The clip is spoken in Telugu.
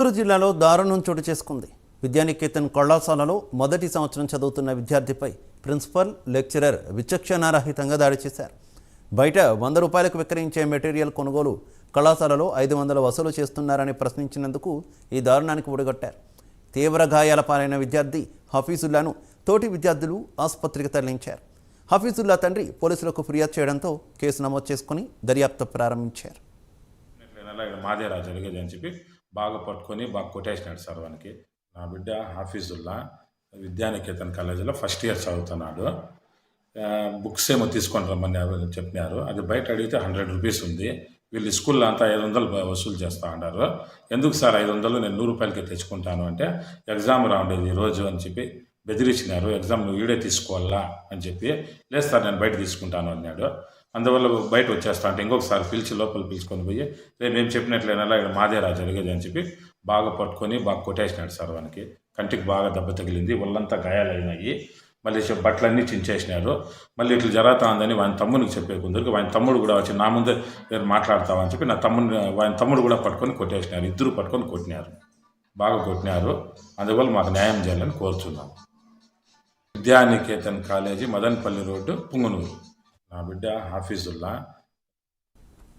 చిత్తూరు జిల్లాలో దారుణం చోటు చేసుకుంది. విద్యానికేతన్ కళాశాలలో మొదటి సంవత్సరం చదువుతున్న విద్యార్థిపై ప్రిన్సిపల్ లెక్చరర్ విచక్షణారహితంగా దాడి చేశారు. బయట వంద రూపాయలకు విక్రయించే మెటీరియల్ కొనుగోలు కళాశాలలో ఐదు వందలు వసూలు చేస్తున్నారని ప్రశ్నించినందుకు ఈ దారుణానికి ఒడిగట్టారు. తీవ్ర గాయాల పాలైన విద్యార్థి హఫీజుల్లాను తోటి విద్యార్థులు ఆసుపత్రికి తరలించారు. హఫీజుల్లా తండ్రి పోలీసులకు ఫిర్యాదు చేయడంతో కేసు నమోదు చేసుకుని దర్యాప్తు ప్రారంభించారు. మాదే మాదేరా అని చెప్పి బాగా పట్టుకొని బాగా కొట్టేసినాడు సార్ వానికి. నా బిడ్డ హాఫీజుల్లా విద్యానికేతన్ కాలేజీలో ఫస్ట్ ఇయర్ చదువుతున్నాడు. బుక్స్ ఏమో తీసుకొని రమ్మని చెప్పినారు. అది బయట అడిగితే హండ్రెడ్ రూపీస్ ఉంది. వీళ్ళు స్కూల్లో అంతా ఐదు వందలు వసూలు చేస్తూ ఉన్నారు ఎందుకు సార్ ఐదు వందలు నేను నూరు రూపాయలకి తెచ్చుకుంటాను అంటే ఎగ్జామ్ రాండేది ఈ రోజు అని చెప్పి బెదిరించినారు. ఎగ్జామ్ నువ్వు ఈడే తీసుకోవాలా అని చెప్పి లేదు సార్ నేను బయట తీసుకుంటాను అన్నాడు. అందువల్ల బయట వచ్చేస్తా అంటే ఇంకొకసారి పిలిచి లోపల పిలుచుకొని పోయి రేపు మేము చెప్పినట్లయినా ఇక్కడ మాదే మాదేరా జరిగేది అని చెప్పి బాగా పట్టుకొని బాగా కొట్టేసినాడు సార్ వానికి. కంటికి బాగా దెబ్బ తగిలింది. ఒళ్ళంతా గాయాలైనాయి మళ్ళీ బట్టలన్నీ చించేసినారు. మళ్ళీ ఇట్లా జరుగుతా ఉందని వాని తమ్మునికి చెప్పే కొందరికి వాని తమ్ముడు కూడా వచ్చి నా ముందే నేను మాట్లాడతావని చెప్పి నా తమ్ముడిని వాని తమ్ముడు కూడా పట్టుకొని కొట్టేసినారు. ఇద్దరు పట్టుకొని కొట్టినారు. బాగా కొట్టినారు. అందువల్ల మాకు న్యాయం చేయాలని కోరుచున్నాం విద్యానికేతన్ కాలేజీ మదన్పల్లి రోడ్డు పుంగనూరు. నా బిడ్డ హాఫీజుల్లా.